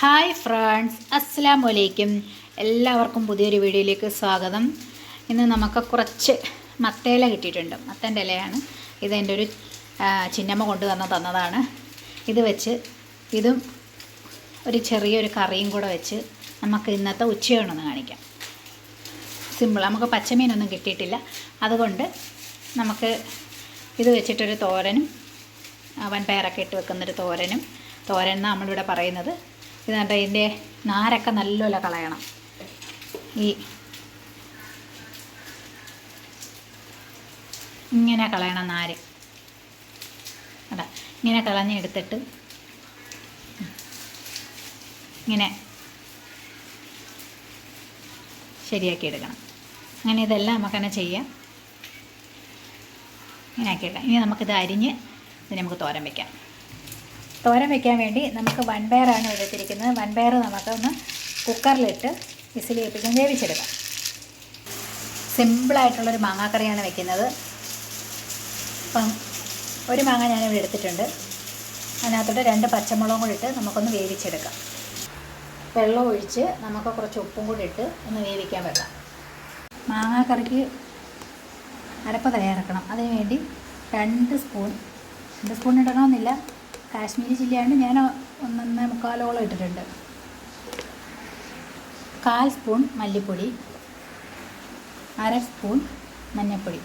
Hi friends അസ്സാം വലൈക്കും എല്ലാവർക്കും പുതിയൊരു വീഡിയോയിലേക്ക് സ്വാഗതം. ഇന്ന് നമുക്ക് കുറച്ച് മത്തേല കിട്ടിയിട്ടുണ്ട്. മത്തേന്റെ ഇലയാണ്. ഇതെന്റെ ഒരു ആ, ചിന്നമ്മ കൊണ്ടുവന്ന് തന്നതാണ്. ഇത് വെച്ച് ഇതും ഒരു ചെറിയൊരു കറിയും കൂടെ വെച്ച് നമുക്ക് ഇന്നത്തെ ഉച്ചയൂണൊന്ന് കാണിക്കാം. സിമ്പിൾ നമുക്ക് പച്ചമീനൊന്നും കിട്ടിയിട്ടില്ല. അതുകൊണ്ട് നമുക്ക് ഇത് വെച്ചിട്ടൊരു തോരനും വൻപയറൊക്കെ ഇട്ട് വെക്കുന്നൊരു തോരനും തോരൻ എന്നാണ് നമ്മളിവിടെ പറയുന്നത്. ഇതാണ്ട് ഇതിന്റെ നാരൊക്കെ നല്ലപോലെ കളയണം. ഈ ഇങ്ങനെ കളയണം നാര്. അതാ ഇങ്ങനെ കളഞ്ഞെടുത്തിട്ട് ഇങ്ങനെ ശരിയാക്കി എടുക്കണം അങ്ങനെ ഇതെല്ലാം നമുക്കങ്ങനെ ചെയ്യാം. ഇങ്ങനെ ആക്കിയിട്ടാം ഇനി നമുക്കിത് അരിഞ്ഞ് ഇത് നമുക്ക് തോരൻ വയ്ക്കാം തോരൻ വെക്കാൻ വേണ്ടി നമുക്ക് വൺ വൻപയറാണ് എടുത്തിരിക്കുന്നത്. വൺ വൻപയർ നമുക്കൊന്ന് കുക്കറിലിട്ട് വിസിൽ ചെയ്യിപ്പിക്കാൻ വേവിച്ചെടുക്കാം. സിമ്പിളായിട്ടുള്ളൊരു മാങ്ങാക്കറിയാണ് വെക്കുന്നത്. അപ്പം ഒരു മാങ്ങ ഞാനിവിടെ എടുത്തിട്ടുണ്ട്. അതിനകത്തോട്ട് രണ്ട് പച്ചമുളകും കൂടി ഇട്ട് നമുക്കൊന്ന് വേവിച്ചെടുക്കാം. വെള്ളം ഒഴിച്ച് നമുക്ക് കുറച്ച് ഉപ്പും കൂടി ഇട്ട് ഒന്ന് വേവിക്കാൻ വെക്കാം. മാങ്ങാക്കറിക്ക് അരപ്പ് തയ്യാറാക്കണം. അതിനുവേണ്ടി രണ്ട് സ്പൂൺ രണ്ട് സ്പൂൺ ഇടണമെന്നില്ല. കാശ്മീരി ചില്ലിയാണ് ഞാൻ ഒന്നൊന്നേ മുക്കാലോളം ഇട്ടിട്ടുണ്ട്. കാൽ സ്പൂൺ മല്ലിപ്പൊടി അര സ്പൂൺ മഞ്ഞൾപ്പൊടി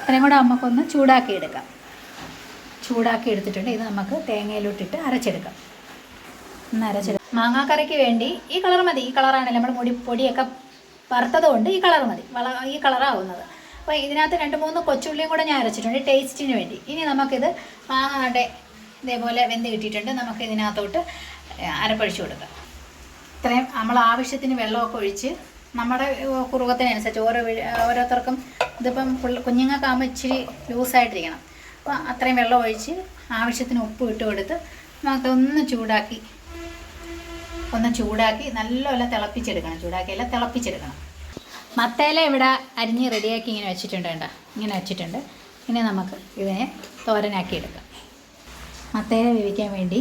ഇത്രയും കൂടെ നമുക്കൊന്ന് ചൂടാക്കി എടുക്കാം ചൂടാക്കി എടുത്തിട്ടുണ്ട്. ഇത് നമുക്ക് തേങ്ങയിലോട്ടിട്ട് അരച്ചെടുക്കാം. ഒന്ന് അരച്ചെടുക്കാം മാങ്ങാക്കറിക്ക് വേണ്ടി ഈ കളർ മതി. ഈ കളറാണ് നമ്മൾ മുടി പൊടിയൊക്കെ വറുത്തത് കൊണ്ട് ഈ കളർ മതി. വള ഈ കളറാവുന്നത്. അപ്പോൾ ഇതിനകത്ത് രണ്ട് മൂന്ന് കൊച്ചുള്ളിയും കൂടെ ഞാൻ അരച്ചിട്ടുണ്ട് ടേസ്റ്റിന് വേണ്ടി. ഇനി നമുക്കിത് മാങ്ങാടെ ഇതേപോലെ വെന്ത് കിട്ടിയിട്ടുണ്ട്. നമുക്ക് ഇതിനകത്തോട്ട് അരപ്പഴിച്ചു കൊടുക്കാം. ഇത്രയും നമ്മൾ ആവശ്യത്തിന് വെള്ളമൊക്കെ ഒഴിച്ച് നമ്മുടെ കുറുകത്തിനനുസരിച്ച് ഓരോ ഓരോരുത്തർക്കും ഇതിപ്പം കുഞ്ഞുങ്ങൾക്കാകുമ്പോൾ ഇച്ചിരി ലൂസായിട്ടിരിക്കണം. അപ്പോൾ അത്രയും വെള്ളം ഒഴിച്ച് ആവശ്യത്തിന് ഉപ്പ് ഇട്ട് കൊടുത്ത് നമുക്കൊന്ന് ചൂടാക്കി ഒന്ന് ചൂടാക്കി നല്ലപോലെ തിളപ്പിച്ചെടുക്കണം. ചൂടാക്കിയല്ല തിളപ്പിച്ചെടുക്കണം. മത്തേല ഇവിടെ അരിഞ്ഞ് റെഡിയാക്കി ഇങ്ങനെ വെച്ചിട്ടുണ്ട് കേട്ടോ. ഇങ്ങനെ വെച്ചിട്ടുണ്ട്. ഇനി നമുക്ക് ഇതിനെ തോരനാക്കി എടുക്കാം മത്തേല വേവിക്കാൻ വേണ്ടി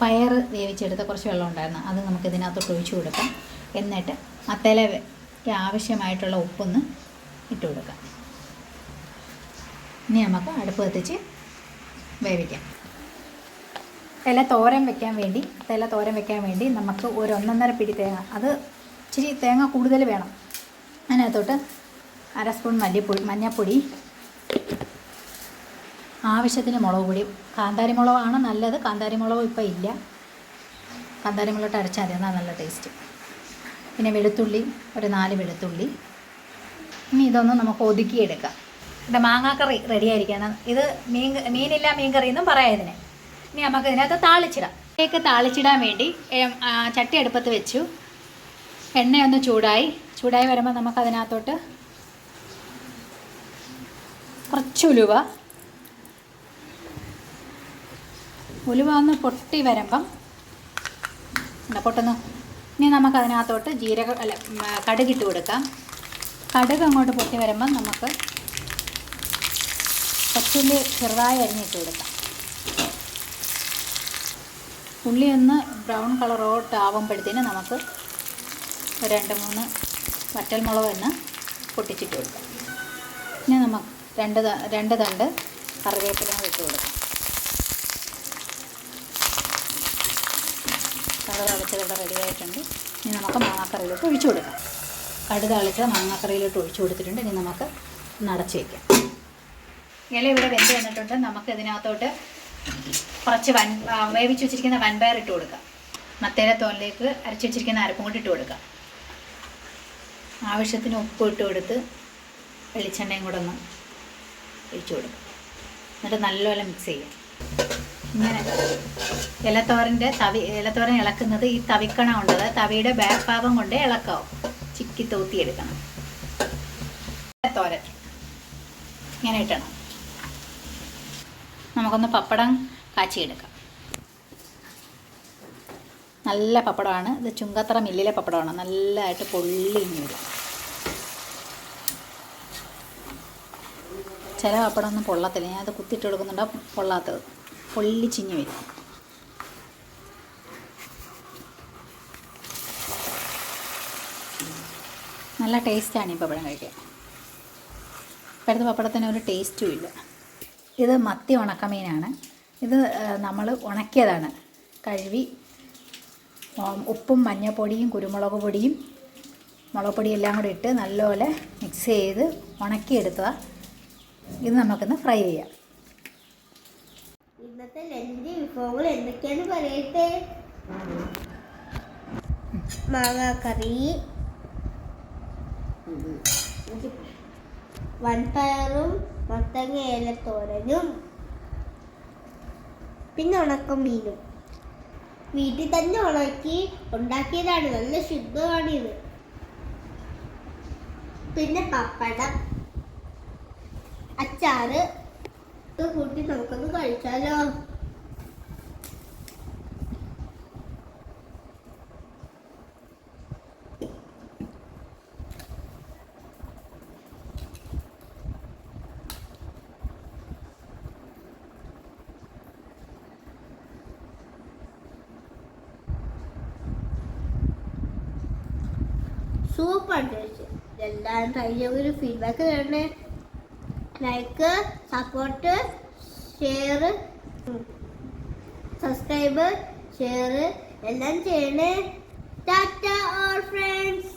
പയർ വേവിച്ചെടുത്ത കുറച്ച് വെള്ളം ഉണ്ടായിരുന്നു. അത് നമുക്ക് ഇതിനകത്തോട്ട് ഒഴിച്ചു കൊടുക്കാം. എന്നിട്ട് മത്തേലയ്ക്ക് ആവശ്യമായിട്ടുള്ള ഉപ്പൊന്ന് ഇട്ട് കൊടുക്കാം. ഇനി നമുക്ക് അടുപ്പ് കത്തിച്ച് വേവിക്കാം. ഇല തോരൻ വെക്കാൻ വേണ്ടി ഇല തോരൻ വെക്കാൻ വേണ്ടി നമുക്ക് ഒരു ഒന്നൊന്നര പിടി തേങ്ങ അത് ഇച്ചിരി തേങ്ങ കൂടുതൽ വേണം. അതിനകത്തോട്ട് അര സ്പൂൺ മല്ലിപ്പൊടി മഞ്ഞൾപ്പൊടി ആവശ്യത്തിന് മുളക് പൊടി. കാന്താരി മുളകാണ് നല്ലത്. കാന്താരി മുളക് ഇപ്പോൾ ഇല്ല. കാന്താരി മുളക് അരച്ചാൽ മതി. എന്നാൽ നല്ല ടേസ്റ്റ് പിന്നെ വെളുത്തുള്ളി ഒരു നാല് വെളുത്തുള്ളി. ഇനി ഇതൊന്ന് നമുക്ക് ഒതുക്കിയെടുക്കാം. ഇവിടെ മാങ്ങാക്കറി റെഡി ആയിരിക്കണം. ഇത് മീൻ മീനില്ല മീൻകറി എന്നും പറയാം ഇതിനെ. ഇനി നമുക്ക് ഇതിനകത്ത് താളിച്ചിടാം. കേക്ക് താളിച്ചിടാൻ വേണ്ടി ചട്ടി അടുപ്പത്ത് വെച്ചു. എണ്ണയൊന്ന് ചൂടായി. ചൂടായി വരുമ്പോൾ നമുക്ക് അതിനകത്തോട്ട് കുറച്ച് ഉലുവ. ഉലുവ ഒന്ന് പൊട്ടി വരുമ്പം എന്താ പൊട്ടുന്നു. ഇനി നമുക്ക് അതിനകത്തോട്ട് ജീരക അല്ല കടുകിട്ട് കൊടുക്കാം. കടുക് അങ്ങോട്ട് പൊട്ടി വരുമ്പം നമുക്ക് പച്ചുള്ളി ചെറുതായി അരിഞ്ഞിട്ട് കൊടുക്കാം. ഉള്ളി ഒന്ന് ബ്രൗൺ കളറോട്ട് ആവുമ്പോഴത്തേന് നമുക്ക് ഒരു രണ്ട് മൂന്ന് വറ്റൽമുളക് എന്ന് പൊട്ടിച്ചിട്ട് കൊടുക്കാം. ഇനി നമുക്ക് രണ്ട് രണ്ട് തണ്ട് കറിവേപ്പില ഇട്ട് കൊടുക്കാം. കറി റെഡി ആയിട്ടുണ്ട്. ഇനി നമുക്ക് മാങ്ങാക്കറിയിലോട്ട് ഒഴിച്ചു കൊടുക്കാം. കടു തളിച്ചത് മാങ്ങാക്കറിയിലോട്ട് ഒഴിച്ചു കൊടുത്തിട്ടുണ്ട്. ഇനി നമുക്ക് നടച്ചു വയ്ക്കാം ഇല ഇവിടെ വെന്ത് വന്നിട്ടുണ്ട്. നമുക്ക് ഇതിനകത്തോട്ട് കുറച്ച് വൻ വേവിച്ച് വെച്ചിരിക്കുന്ന വൻപയർ ഇട്ട് കൊടുക്കാം. മത്തേരെ തോലിലേക്ക് അരച്ച് വെച്ചിരിക്കുന്ന അരപ്പും കൂടി ഇട്ട് കൊടുക്കാം. ആവശ്യത്തിന് ഉപ്പ് ഇട്ട് കൊടുത്ത് വെളിച്ചെണ്ണയും കൂടെ ഒന്ന് ഒഴിച്ചു കൊടുക്കും. എന്നിട്ട് നല്ലപോലെ മിക്സ് ചെയ്യാം. ഇങ്ങനെ. ഇലത്തോരന്റെ തവി ഇലത്തോരൻ ഇളക്കുന്നത് ഈ തവിക്കണ ഉണ്ടത് തവിയുടെ ബാക്ക് ഭാഗം കൊണ്ട് ഇളക്കാവും. ചിക്കി തൂത്തിയെടുക്കണം ഇലത്തോരൻ ഇങ്ങനെ ഇട്ടണം നമുക്കൊന്ന് പപ്പടം കാച്ചിയെടുക്കാം. നല്ല പപ്പടമാണ്. ഇത് ചുങ്കത്തറ മില്ലിലെ പപ്പടമാണ്. നല്ലതായിട്ട് പൊള്ളിഞ്ഞ് വരും. ചില പപ്പടമൊന്നും പൊള്ളത്തില്ല. ഞാനത് കുത്തിയിട്ട് കൊടുക്കുന്നുണ്ടോ. പൊള്ളാത്തത്. പൊള്ളിച്ചിഞ്ഞ് വരും. നല്ല ടേസ്റ്റാണ് ഈ പപ്പടം കഴിക്കാൻ. ഇപ്പോഴത്തെ പപ്പടത്തിന് ഒരു ടേസ്റ്റും ഇല്ല. ഇത് മത്തി ഉണക്കമീനാണ്. ഇത് നമ്മൾ ഉണക്കിയതാണ്. കഴുകി ഉപ്പും മഞ്ഞൾപ്പൊടിയും കുരുമുളക് പൊടിയും മുളക് പൊടിയും എല്ലാം കൂടി ഇട്ട് നല്ലപോലെ മിക്സ് ചെയ്ത് ഉണക്കിയെടുത്തതാണ് ഇത് നമുക്കൊന്ന് ഫ്രൈ ചെയ്യാം. ഇന്നത്തെ ലഞ്ച് വിഭവങ്ങൾ എന്തൊക്കെയാണ് പറയട്ടെ? മാങ്ങാക്കറി വൻപയറും മത്തങ്ങ ഏലത്തോരനും പിന്നെ ഉണക്കമീനും. വീട്ടിൽ തന്നെ ഉണക്കി ഉണ്ടാക്കിയതാണ്. നല്ല ശുദ്ധമാണിത്. പിന്നെ പപ്പടം. അച്ചാറ്. ഇത് കൂട്ടി നമുക്കൊന്ന് കഴിച്ചാലോ? Super taste. എല്ലാവരും ട്രൈ ഫീഡ്ബാക്ക് തരണേ. Like support share subscribe share എല്ലാം ചെയ്യണേ. Tata all friends